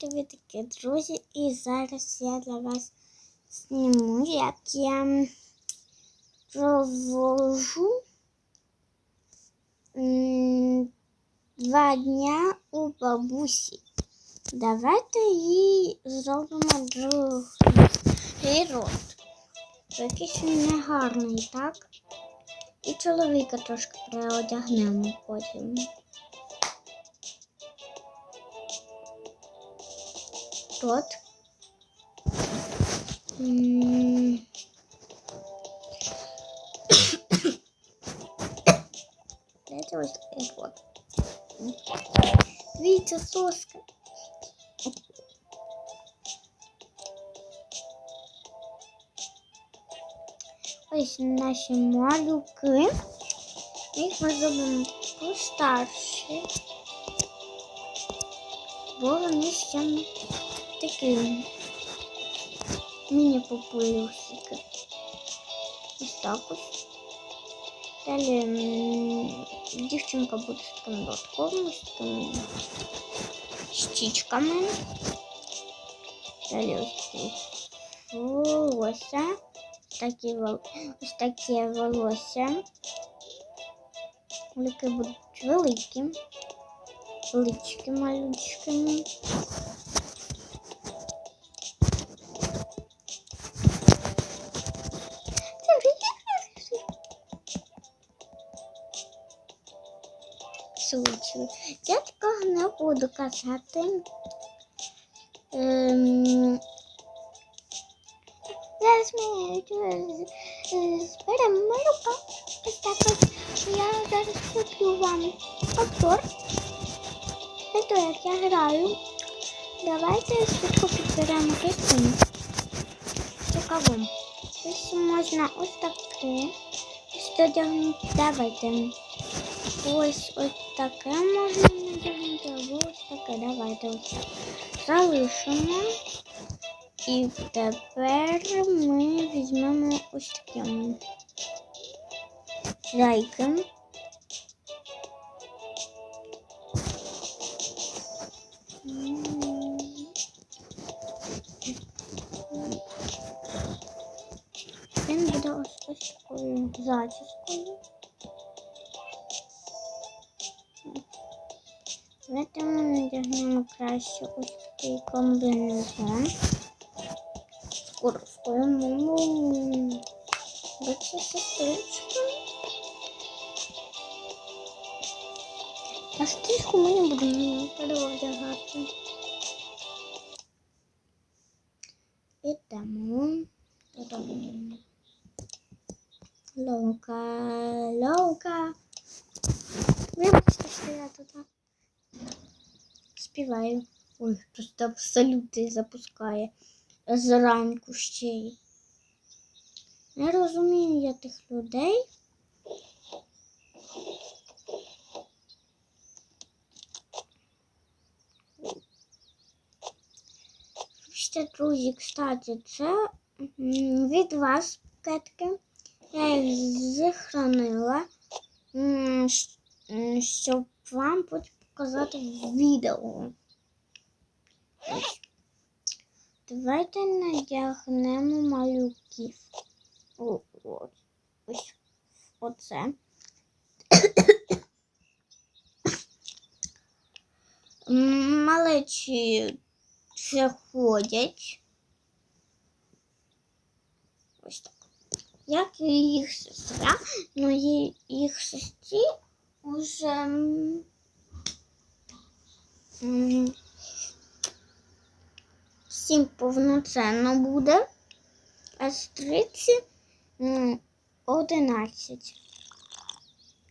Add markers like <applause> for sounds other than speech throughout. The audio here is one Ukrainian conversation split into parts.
Привітки, друзі! І зараз я для вас зніму, як я провожу два дня у бабусі. Давайте їй зробимо другий рот. Якийсь він не гарний, так? І чоловіка трошки переодягнемо потім. Тут. М. Дайте ось такий от. Дивіться, соска. Ось наші малюки. Їх ми зробимо постарші. Бо вони ще не такі міні-популюсики. Ось так ось. Далі м, дівчинка буде з таким додатком, з такими щічками. Далі ось такі волосся. Такі вол... Ось таке волосся. Великі будуть великі. Лички малючками. Случаю. Я такого не буду казати. Ем... Зараз ми е, зберемо малюка. Так ось. Я зараз куплю вам обзор. Не то, як я граю. Давайте швидко підберемо костюм. Цікаво. Ось можна ось таке. Ось одягнути. Давайте. Ось ось таке можна надягнути, або ось таке. Давайте ось. Залишимо. І тепер ми візьмемо ось таке. Зайки. Він буде ось ось такою зачіскою. Давайте ми надягнемо краще ось такий комбінезон. Курткою. Ну, Бачите, сестричка. А стрижку ми не будемо переодягати. Ідемо. Додому. Лоука, лоука. Вибачте, що я тут співаю. Ой, просто абсолютно запускає зранку ще й. Не розумію я тих людей. Ще, друзі, кстати, це від вас пакетки. Я їх м, щоб вам потім показати відео. Ось. Давайте надягнемо малюків. О, от. Ось оце. Малечі ще ходять. Ось так. Як і їх сестра, їй- їх сестрі уже м, м, сім повноценно буде, а сестриці м, одинадцять.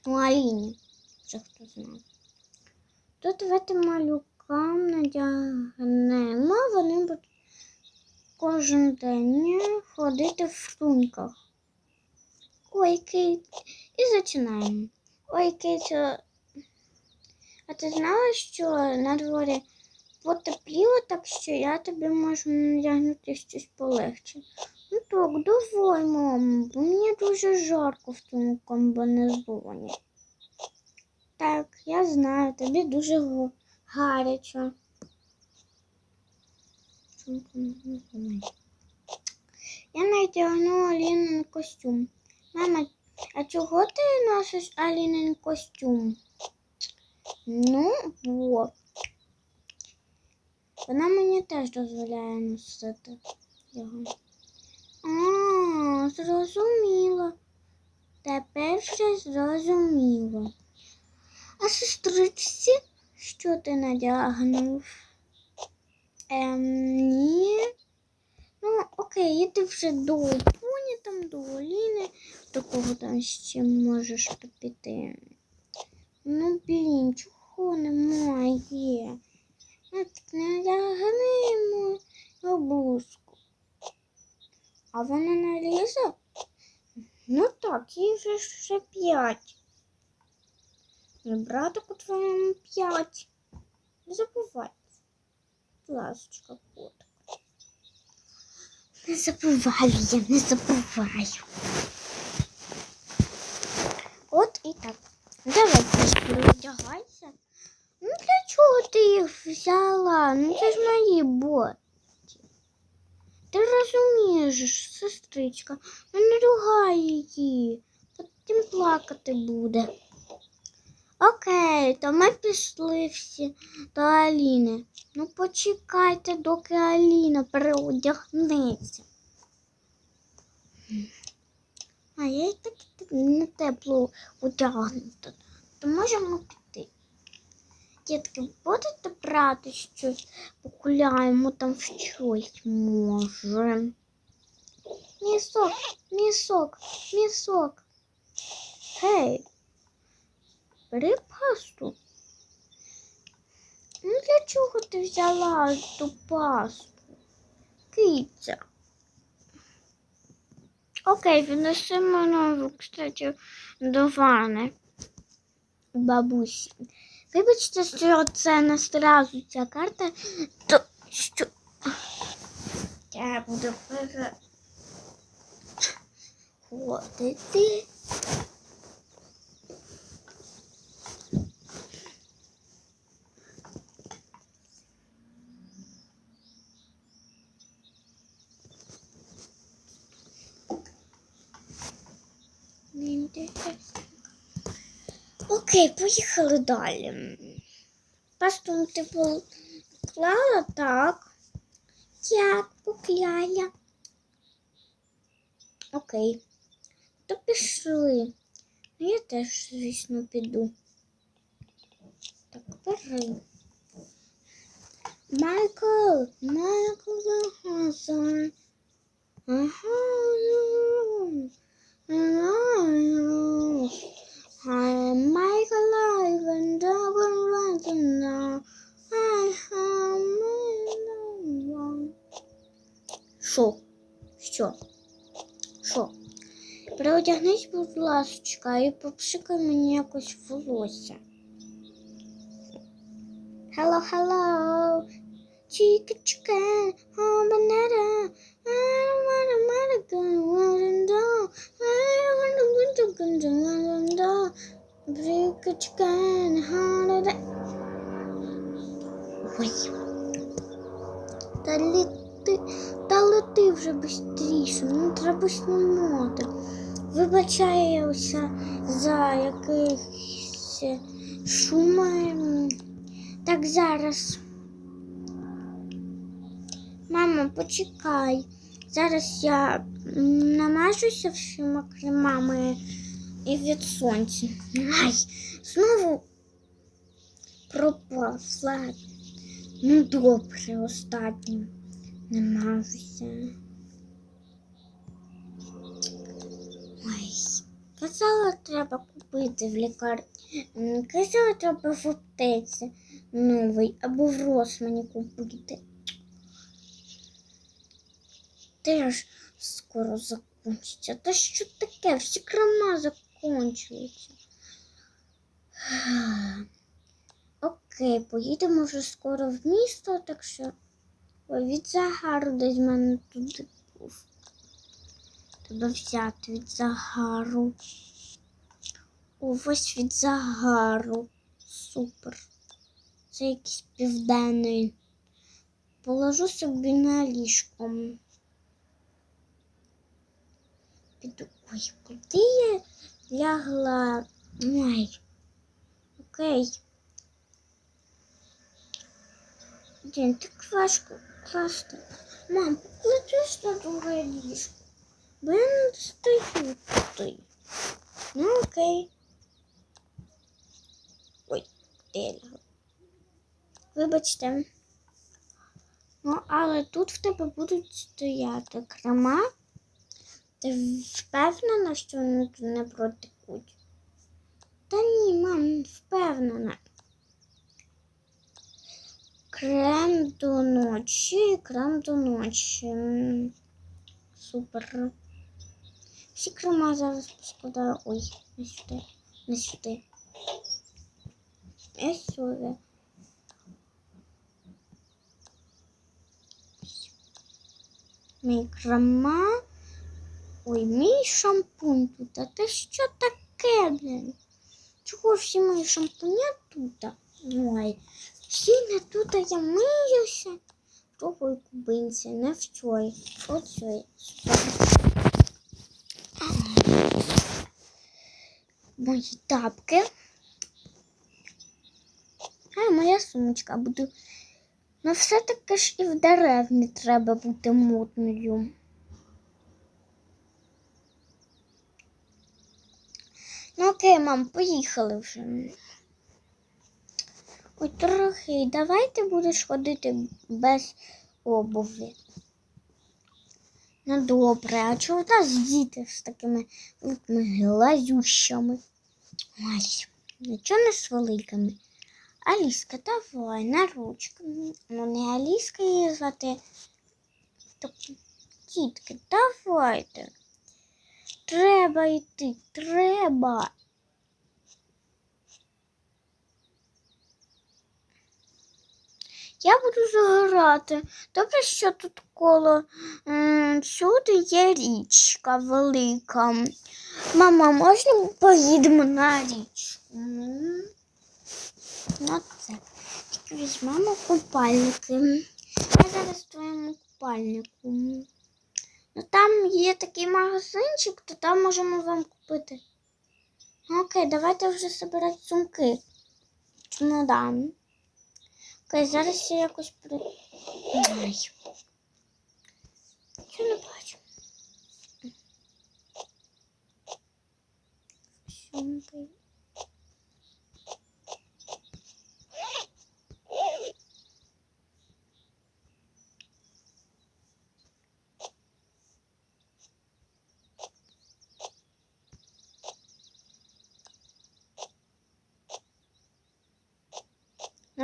У Аліні, вже хто знає. Тут давайте малюкам надягнемо, вони будуть кожен день ходити в фруньках. Ой, Кейт. І починаємо. Ой, Кейт, а ти знала, що на дворі потепліло, так що я тобі можу надягнути щось полегше? Ну так, давай, мамо, бо мені дуже жарко в тому комбінезоні. Так, я знаю, тобі дуже гаряче. Я надягну Алінин костюм. Мама, а чого ти носиш Алінин костюм? Ну, во. Вона мені теж дозволяє носити його. А, зрозуміло. Тепер вже зрозуміло. А сестричці, що ти надягнув? Ем, ні. Ну, окей, іди вже до Пуні, там, до Оліни, до кого там ще можеш ти піти. Ну, блін, чого немає? Ну, не одягнемо бабуску. А вона не? Ну так, їй вже вже п'ять. І братику твоєму п'ять. Не забувай. Ласочка, котик. Не забуваю я, не забуваю. От і так. Давай переодягайся. Ну для чого ти їх взяла? Ну це ж мої боти. Ти розумієш, сестричка, ну не ругай її, потім плакати буде. Окей, то ми пішли всі до Аліни. Ну почекайте, доки Аліна переодягнеться. А я і так не тепло одягнута. То можемо піти. Дітки, будете брати щось, погуляємо там щось може. Місок, місок, місок. Гей, бери пасту. Ну для чого ти взяла ту пасту? Киця. Окей, віднеси нову, кстати, до ванни. Бабусі. Вибачте, що це не зразу ця карта, то що я буду переходити. Окей, поїхали далі. Пасту ти поклала так. Як покляла. Окей. То пішли. Ну, я теж, звісно, піду. Так, бери. Майкл, Майкл Захасан. Ага. Ага. I make a life and dog and running now. I have no one. Що? Що? Що? Переодягнись, будь ласочка, і попшикай мені якось волосся. Hello, hello. Chica, oh, banana. I don't want to want to go, Chica, how. Ой. Та лети, та лети вже бистріше, ну треба знімати. Вибачаюся за якийсь шум. Так зараз. Мамо, почекай. Зараз я намажуся всіма кремами і від сонця. Ай, знову пропав. Ладно. Ну добре, останнім. Намажуся. Ой, казала, треба купити в лікарні. Казала, треба в аптеці новий або в Росмані купити. Теж скоро закінчиться. Та що таке? Всі крама крема закінчуються. <sighs> Окей, поїдемо вже скоро в місто, так що від загару десь в мене туди був. Треба взяти від загару. О, ось від загару. Супер. Це якийсь південний положу собі на ліжко. Піду. Ой, куди я лягла? Ой. Окей. Блін, так важко класти. Мам, поклади на друге ліжко. Бо я не достаю туди. Ну, окей. Ой, де я? Вибачте. Ну, але тут в тебе будуть стояти крема. Ти впевнена, що вони не протекуть? Та ні, мам, впевнена. Крем до ночі, крем до ночі. Супер. Всі крема зараз поскладаю. Ой, не сюди, не сюди. Не сюди. Мій крема. Ой, мій шампунь тут. А це що таке, блін? Чого всі мої шампуня тут? Ой, всі не тут, я миюся. Другої кубинці, не в цій. Оцій. Мої тапки. А моя сумочка буду. Ну, все-таки ж і в деревні треба бути модною. Ну окей, мам, поїхали вже. Ой, трохи, давай ти будеш ходити без обуви. Ну добре, а чого в нас діти з такими глазющами? Ой, нічого не з великими. Аліска, давай, на ручку. Ну, не Аліска її звати. Тобто, тітки, давайте. Треба йти, треба. Я буду загорати. Добре, що тут коло сюди є річка велика. Мама, можна поїдемо на річку? М. Ну це. Тільки візьмемо купальники. Я зараз твоєму купальнику. Ну там є такий магазинчик, то там можемо вам купити. Ну, Окей, давайте вже збирати сумки. Чемодан. Окей, зараз я якось при. Ай. Я не бачу. Сумки.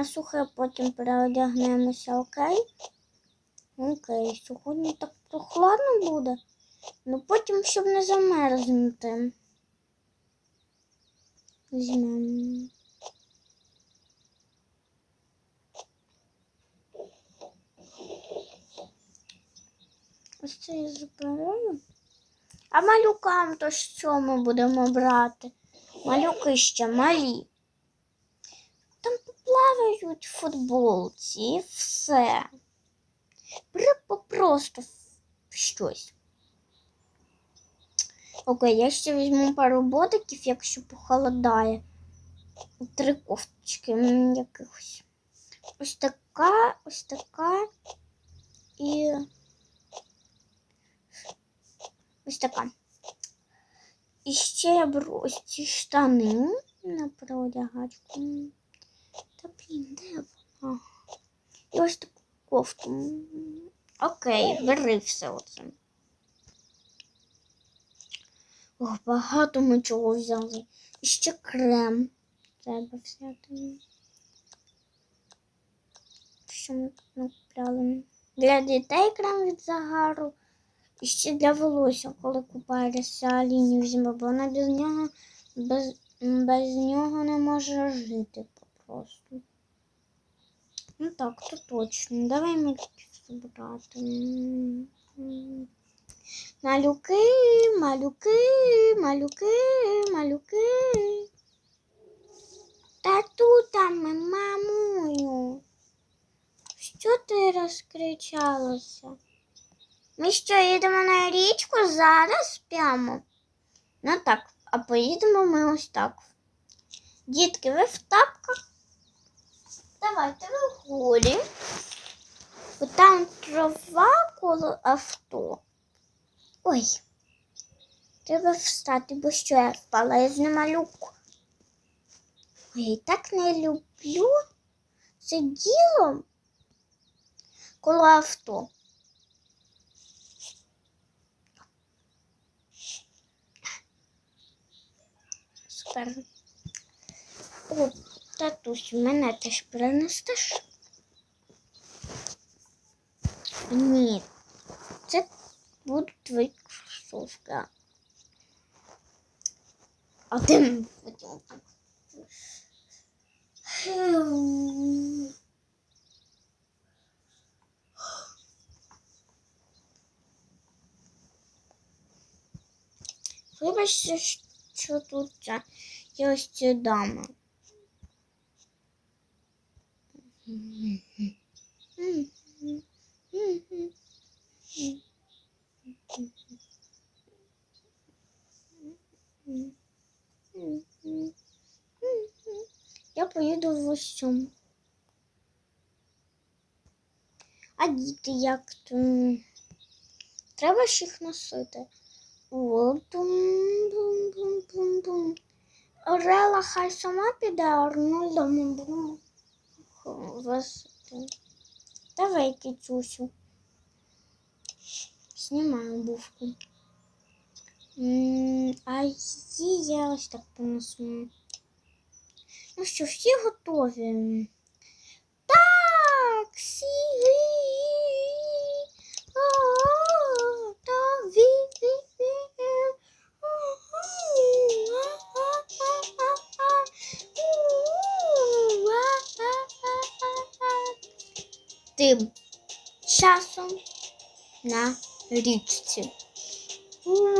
На сухе потім переодягнемося, окей? Окей, сьогодні так прохладно буде. Ну потім, щоб не замерзнути. Візьмемо. Ось це я забираю. А малюкам то що ми будемо брати? Малюки ще малі. Поплавають в футболці і все. Просто щось. Окей, я ще візьму пару ботиків, якщо похолодає. Три кофточки якихось. Ось така, ось така і ось така. І ще я беру ось ці штани на проодягачку. Та блін, де вона? І ось таку кофту. Окей, бери все оце. Ох, багато ми чого взяли. І ще крем треба взяти. Що ми тут накупляли? Для дітей крем від загару. І ще для волосся, коли купаєшся Аліні візьме, бо вона без нього, без, без нього не може жити просто. Ну так, то точно. Давай ми забрати. М, м. Малюки, малюки, малюки, малюки. Та тут ми, мамулю. Що ти розкричалася? Ми що, їдемо на річку зараз прямо? Ну так, а поїдемо ми ось так. Дітки, ви в тапках? Давайте ви голі. Бо там трава коло авто. Ой. Треба встати, бо що я впала, я не. Ой, так не люблю це діло коло авто. Супер. О, татусь, мене теж перенестеш? Ні, це будуть твої кросовки. А ти. Вибачте, що тут є ось ця дама. Я поїду в ось. А діти як то? Треба ж їх носити. Орела хай сама піде, а Арнольда ми будемо висити. Давай, кицюсю. Снимаю буфку. А її я ось так понесу. Ну що, всі готові? Так, всі. Тим часом на річці. М,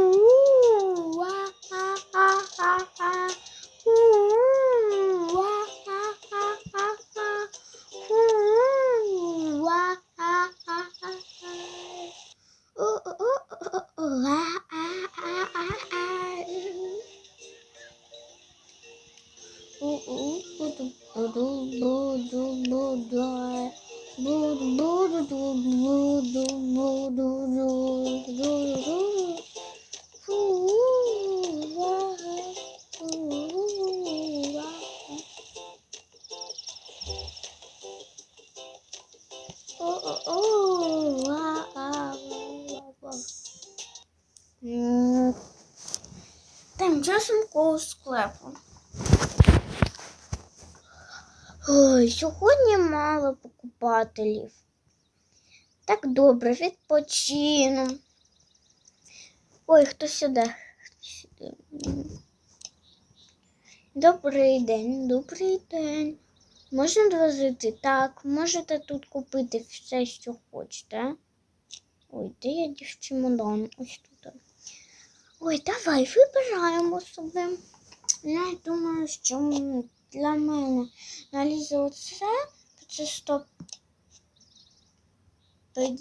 Тим склепу. Ой, сьогодні мало покупателів. Так добре, відпочину. Ой, хто сюди? Добрий день, добрий день. Можна дозвити? Так, можете тут купити все, що хочете. Ой, де я дів чемодан? Ось тут. Ой, давай вибираємо собі. Я думаю, що для мене налізе оце, це 100. Пи-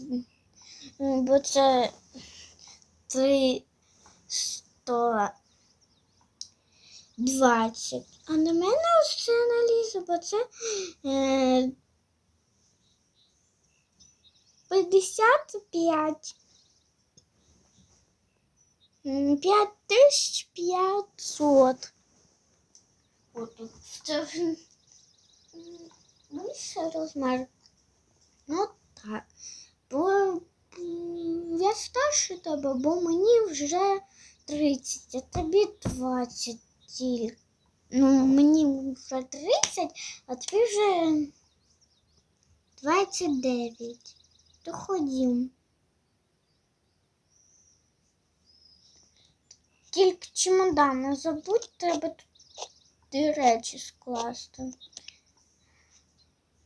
м, Бо це 320. А на мене ось це налізе, бо це е, 55. М, 5500. От тут це м, більше розмір. Ну так. Бо м, я старше тебе, бо мені вже 30, а тобі 20 тільки. Ну, мені вже 30, а тобі вже 29. То ходім. Тільки чемодан не забудь, треба тут речі скласти.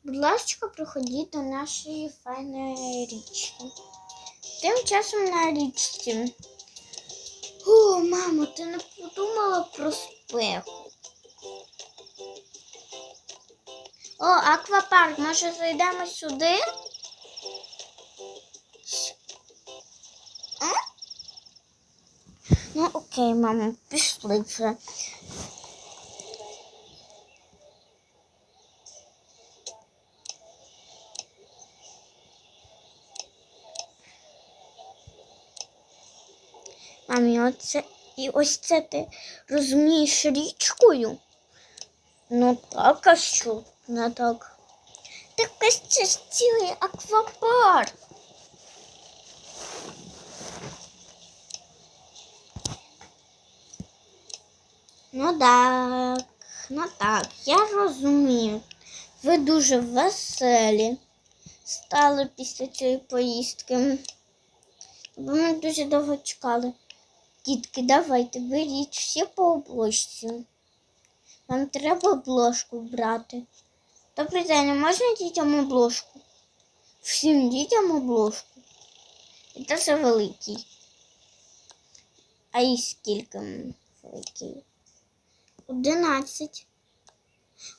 Будь ласка, приходіть до нашої файної річки. Тим часом на річці. О, мамо, ти не подумала про спеку. О, аквапарк, може зайдемо сюди? Окей, мамо, пішли вже. Мамі, оце і ось це ти розумієш річкою? Ну так, а що? Не так. Так ось це ж цілий аквапарк. Ну так, ну так, я розумію. Ви дуже веселі стали після цієї поїздки. Бо ми дуже довго чекали. Дітки, давайте беріть всі по обложці. Вам треба обложку брати. Добрий день, можна дітям обложку? Всім дітям обложку. І це великий. А і скільки великий? Одинадцять.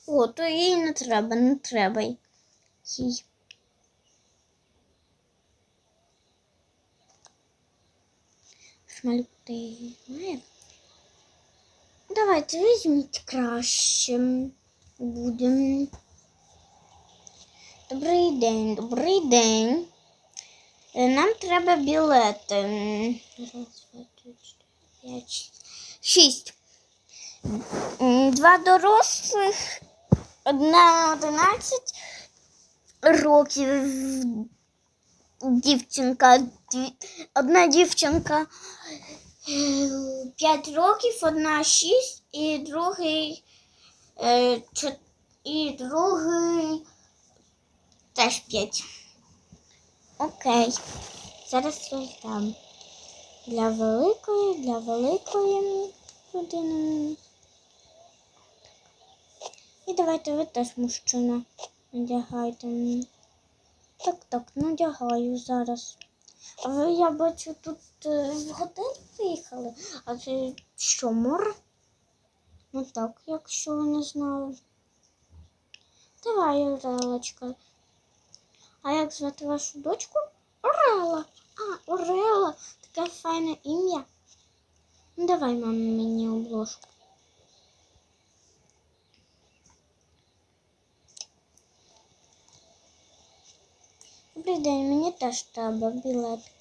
О, то їй не треба, не треба їй. Шмальти має. Давайте візьміть краще. Будемо. Добрий день, добрий день. Е, Нам треба білети. М, Раз, два, три, чотири, п'ять, шість. Шість. Два дорослих, одна одинадцять років. Дівчинка, одна дівчинка е, п'ять років, одна шість і другий е, і другий теж п'ять. Окей. Зараз роздам. Для великої, для великої людини. І давайте ви теж мужчина надягайте. Так, так, надягаю зараз. А ви, я бачу, тут е, в готель приїхали. А це що, море? Ну так, якщо ви не знали. Давай, Орелочка. А як звати вашу дочку? Орела. А, Орела. Таке файне ім'я. Ну, давай, мама, мені обложку. Добрий день, мені теж треба білетик.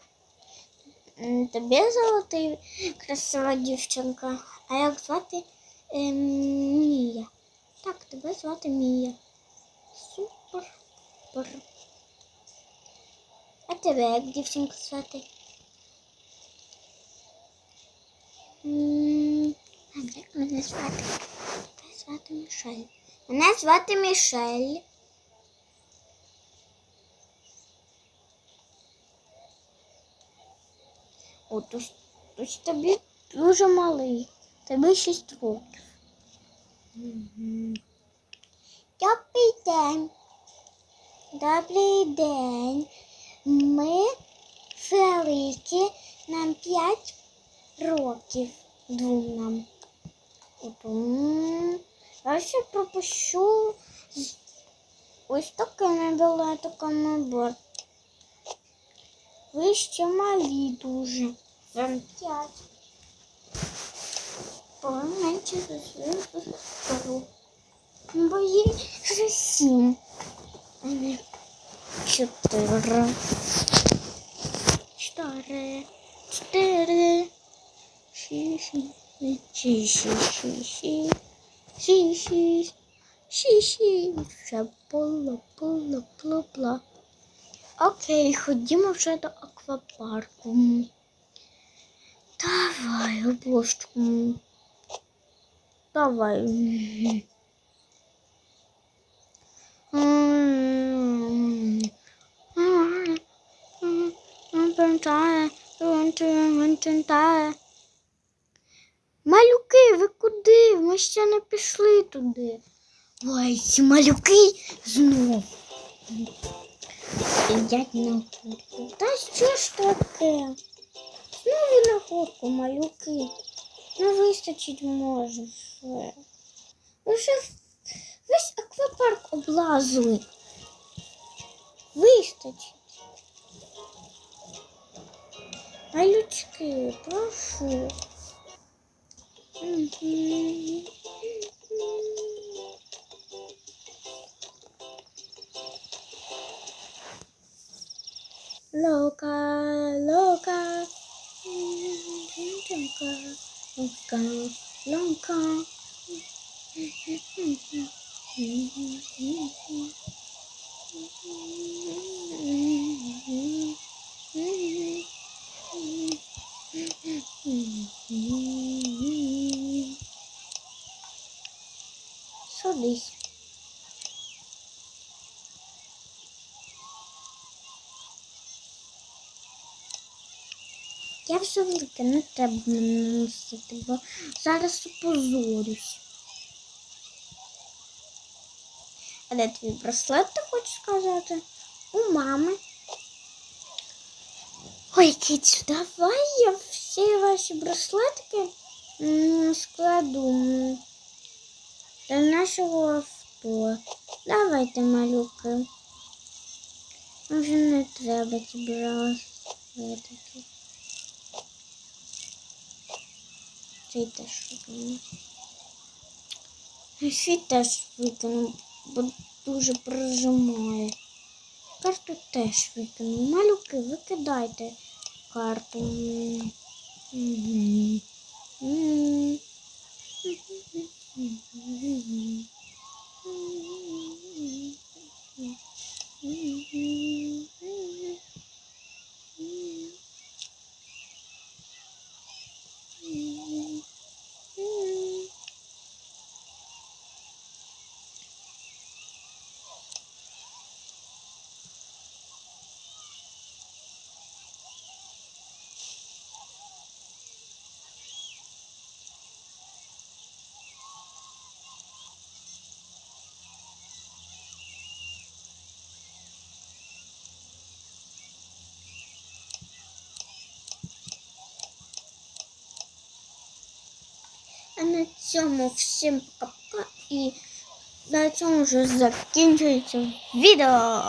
М, Тобі золотий красива дівчинка. А як звати ем, Мія? Так, тебе звати Мія. Супер. Супер. А тебе як дівчинка звати? М, А як мене звати? Мене звати Мішель. Мене звати Мішель. О, то, ж- то ж тобі дуже малий. Тобі 6 років. Добрий день. Добрий день. Ми великі, нам 5 років. Двом нам. Я ще пропущу ось такими білетиками, бо ви ще малі дуже. Вам п'ять. Поменше за свою. Бо їй вже сім. Чотири. Чотири. Чотири. Шість. Шість. Шість. Шість. Шість. Шість. Ще було, було, було, було. Окей, ходімо вже до аквапарку. Давай, обложку. Давай. Малюки, ви куди? Ми ще не пішли туди. Ой, ці малюки знов. Сидять на горку. Та що ж таке? Знову на горку, малюки. Не вистачить може. Вже Весь аквапарк облазили. Вистачить. Малючки, прошу. loca, loca, loca, loca. Mm-hmm. <laughs> Я все велике, не треба мене носити, бо зараз опозорюсь. А де твій браслет, ти хочеш сказати? У мами. Ой, Кітю, давай я всі ваші браслетки складу до нашого авто. Давайте, малюки. Вже не треба ці браслетики. Цей теж викину. Свій теж викину, бо дуже прижимає. Карту теж викину. Малюки, викидайте карту. Угу. Угу. М. на цьому всім пока і на цьому вже закінчується відео.